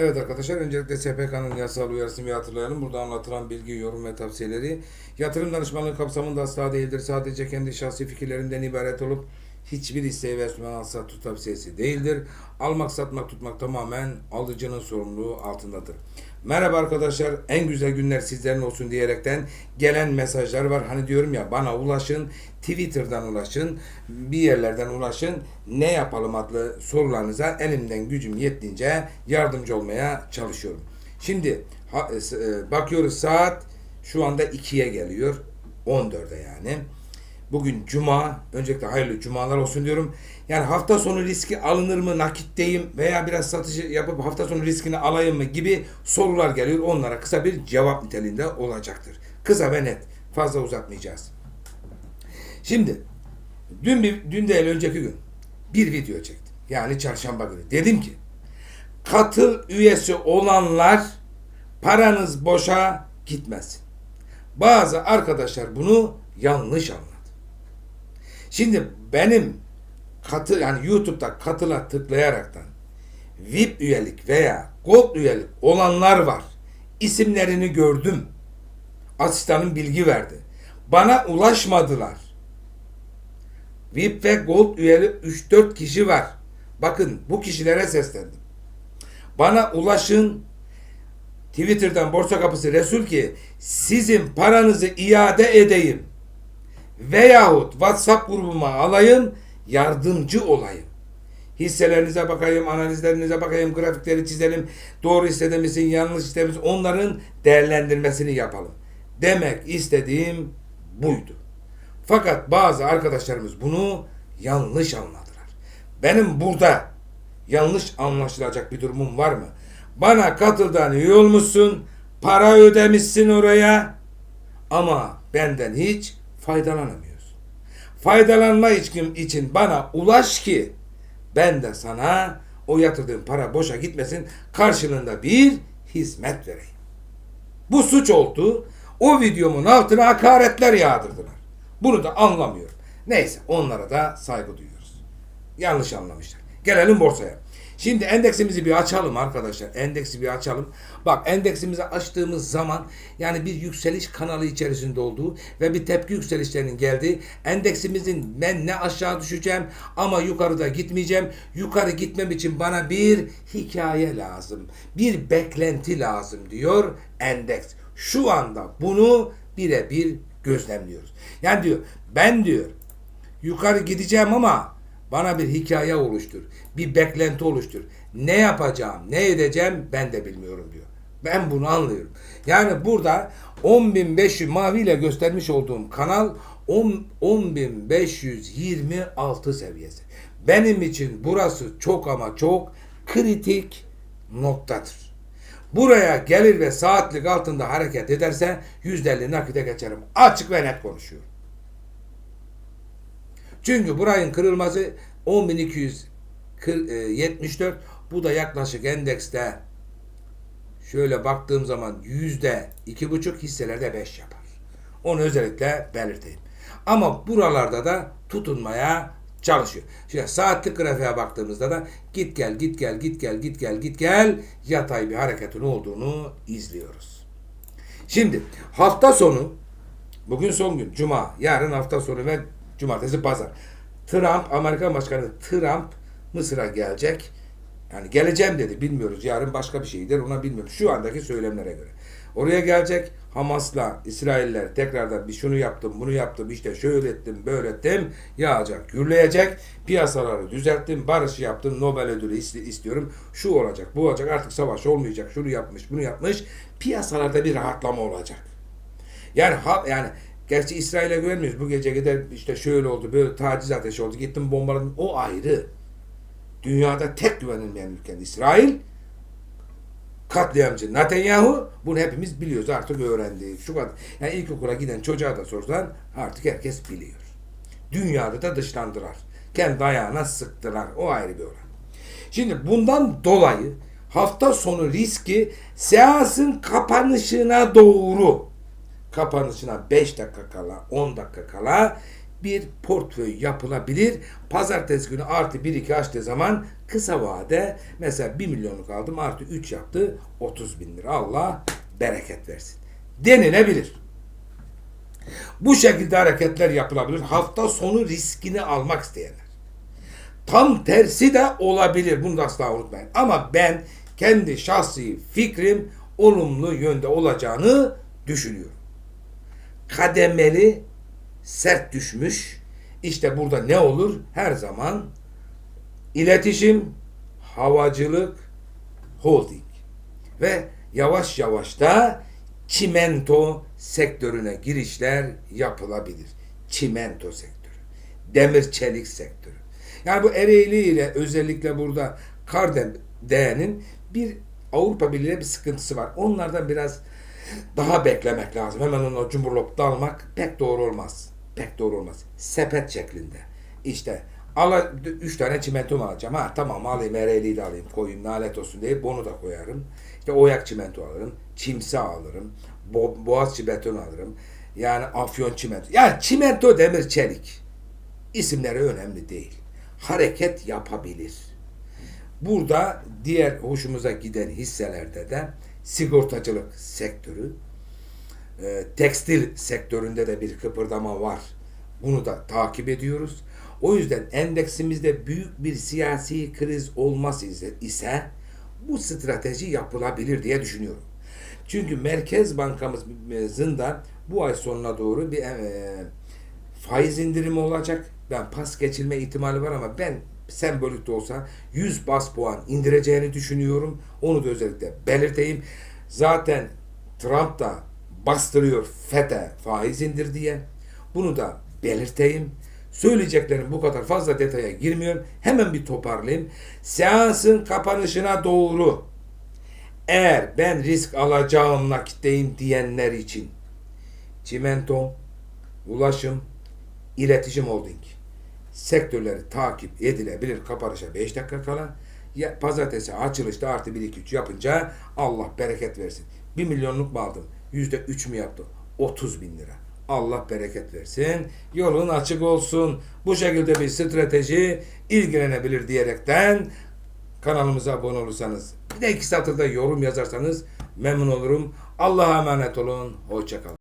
Evet arkadaşlar öncelikle SPK'nın yasal uyarısını bir hatırlayalım. Burada anlatılan bilgi, yorum ve tavsiyeleri yatırım danışmanlığı kapsamında asla değildir. Sadece kendi şahsi fikirlerinden ibaret olup hiçbir isteği ve sunan tavsiyesi değildir. Almak, satmak, tutmak tamamen alıcının sorumluluğu altındadır. Merhaba arkadaşlar. En güzel günler sizlerin olsun diyerekten gelen mesajlar var. Hani diyorum ya bana ulaşın, Twitter'dan ulaşın, bir yerlerden ulaşın. Ne yapalım adlı sorularınıza elimden gücüm yettiğince yardımcı olmaya çalışıyorum. Şimdi ha- e, bakıyoruz saat şu anda 2'ye geliyor. 14'e yani. Bugün cuma. Öncelikle hayırlı cumalar olsun diyorum. Yani hafta sonu riski alınır mı nakitteyim veya biraz satışı yapıp hafta sonu riskini alayım mı gibi sorular geliyor. Onlara kısa bir cevap niteliğinde olacaktır. Kısa ve net. Fazla uzatmayacağız. Şimdi dün bir dün değil önceki gün bir video çektim. Yani çarşamba günü. Dedim ki katıl üyesi olanlar paranız boşa gitmesin. Bazı arkadaşlar bunu yanlış anladı. Şimdi benim katı yani YouTube'da katıla tıklayaraktan VIP üyelik veya Gold üyelik olanlar var. İsimlerini gördüm. Asistanım bilgi verdi. Bana ulaşmadılar. VIP ve Gold üyeli 3-4 kişi var. Bakın bu kişilere seslendim. Bana ulaşın. Twitter'dan Borsa Kapısı Resul ki sizin paranızı iade edeyim. Veyahut WhatsApp grubuma alayım, yardımcı olayım. Hisselerinize bakayım, analizlerinize bakayım, grafikleri çizelim. Doğru hissede misin, yanlış hissede misin? Onların değerlendirmesini yapalım. Demek istediğim buydu. Fakat bazı arkadaşlarımız bunu yanlış anladılar. Benim burada yanlış anlaşılacak bir durumum var mı? Bana katıldan üye olmuşsun, para ödemişsin oraya ama benden hiç faydalanamıyorsun. Faydalanma için, bana ulaş ki ben de sana o yatırdığın para boşa gitmesin karşılığında bir hizmet vereyim. Bu suç oldu. O videomun altına hakaretler yağdırdılar. Bunu da anlamıyorum. Neyse onlara da saygı duyuyoruz. Yanlış anlamışlar. Gelelim borsaya. Şimdi endeksimizi bir açalım arkadaşlar. Endeksi bir açalım. Bak endeksimizi açtığımız zaman yani bir yükseliş kanalı içerisinde olduğu ve bir tepki yükselişlerinin geldiği endeksimizin ben ne aşağı düşeceğim ama yukarıda gitmeyeceğim. Yukarı gitmem için bana bir hikaye lazım. Bir beklenti lazım diyor endeks. Şu anda bunu birebir gözlemliyoruz. Yani diyor ben diyor yukarı gideceğim ama bana bir hikaye oluştur. Bir beklenti oluştur. Ne yapacağım, ne edeceğim ben de bilmiyorum diyor. Ben bunu anlıyorum. Yani burada 10.500 maviyle göstermiş olduğum kanal 10 10.526 seviyesi. Benim için burası çok ama çok kritik noktadır. Buraya gelir ve saatlik altında hareket ederse %50 nakite geçerim. Açık ve net konuşuyorum. Çünkü burayın kırılması 10.274 bu da yaklaşık endekste şöyle baktığım zaman yüzde iki buçuk hisselerde 5 yapar. Onu özellikle belirteyim. Ama buralarda da tutunmaya çalışıyor. Şimdi saatlik grafiğe baktığımızda da git gel git gel git gel git gel git gel yatay bir hareketin olduğunu izliyoruz. Şimdi hafta sonu bugün son gün cuma yarın hafta sonu ve cumartesi pazar. Trump Amerikan Başkanı Trump Mısır'a gelecek. Yani geleceğim dedi. Bilmiyoruz. Yarın başka bir şeydir. Ona bilmiyoruz. Şu andaki söylemlere göre. Oraya gelecek. Hamas'la İsrailler tekrardan bir şunu yaptım, bunu yaptım, işte şöyle ettim, böyle ettim. Yağacak, gürleyecek. Piyasaları düzelttim, barışı yaptım, Nobel ödülü istiyorum. Şu olacak, bu olacak, artık savaş olmayacak, şunu yapmış, bunu yapmış. Piyasalarda bir rahatlama olacak. Yani yani gerçi İsrail'e güvenmiyoruz. Bu gece gider işte şöyle oldu, böyle taciz ateşi oldu. Gittim bombaladım. O ayrı. Dünyada tek güvenilmeyen ülke İsrail. Katliamcı Netanyahu. Bunu hepimiz biliyoruz artık öğrendik. Şu kadar. Yani ilkokula giden çocuğa da sorsan artık herkes biliyor. Dünyada da dışlandılar. Kendi ayağına sıktılar. O ayrı bir olay. Şimdi bundan dolayı hafta sonu riski seansın kapanışına doğru kapanışına 5 dakika kala 10 dakika kala bir portföy yapılabilir. Pazartesi günü artı 1-2 açtığı zaman Kısa vade mesela 1 milyonluk aldım artı 3 yaptı 30 bin lira. Allah bereket versin. Denilebilir. Bu şekilde hareketler yapılabilir. Hafta sonu riskini almak isteyenler. Tam tersi de olabilir. Bunu da asla unutmayın. Ama ben kendi şahsi fikrim olumlu yönde olacağını düşünüyorum. Kademeli sert düşmüş. İşte burada ne olur? Her zaman iletişim, havacılık, holding ve yavaş yavaş da çimento sektörüne girişler yapılabilir. Çimento sektörü, demir çelik sektörü. Yani bu Ereğli ile özellikle burada Kardeğen'in bir Avrupa Birliği'ne bir sıkıntısı var. Onlardan biraz daha beklemek lazım. Hemen onu cumburlopta almak pek doğru olmaz. Pek doğru olmaz. Sepet şeklinde. İşte ala, üç tane çimento alacağım? Ha tamam alayım Ereğli'yi de alayım koyayım nalet olsun diye onu da koyarım. İşte oyak çimento alırım. Çimse alırım. Bo boğaz beton alırım. Yani afyon çimento. Yani çimento demir çelik. İsimleri önemli değil. Hareket yapabilir. Burada diğer hoşumuza giden hisselerde de sigortacılık sektörü, e, tekstil sektöründe de bir kıpırdama var. Bunu da takip ediyoruz. O yüzden endeksimizde büyük bir siyasi kriz olmaz ise, bu strateji yapılabilir diye düşünüyorum. Çünkü Merkez Bankamızın da bu ay sonuna doğru bir e, faiz indirimi olacak. Ben pas geçilme ihtimali var ama ben sembolik de olsa 100 bas puan indireceğini düşünüyorum. Onu da özellikle belirteyim. Zaten Trump da bastırıyor FED'e faiz indir diye. Bunu da belirteyim. Söyleyeceklerim bu kadar fazla detaya girmiyorum. Hemen bir toparlayayım. Seansın kapanışına doğru eğer ben risk alacağım nakitteyim diyenler için çimento, ulaşım, iletişim holding sektörleri takip edilebilir kapanışa 5 dakika kala. Ya, pazartesi açılışta artı 1 2 3 yapınca Allah bereket versin. 1 milyonluk mu aldım? %3 mü yaptı? 30 bin lira. Allah bereket versin. Yolun açık olsun. Bu şekilde bir strateji ilgilenebilir diyerekten kanalımıza abone olursanız bir de iki satırda yorum yazarsanız memnun olurum. Allah'a emanet olun. Hoşçakalın.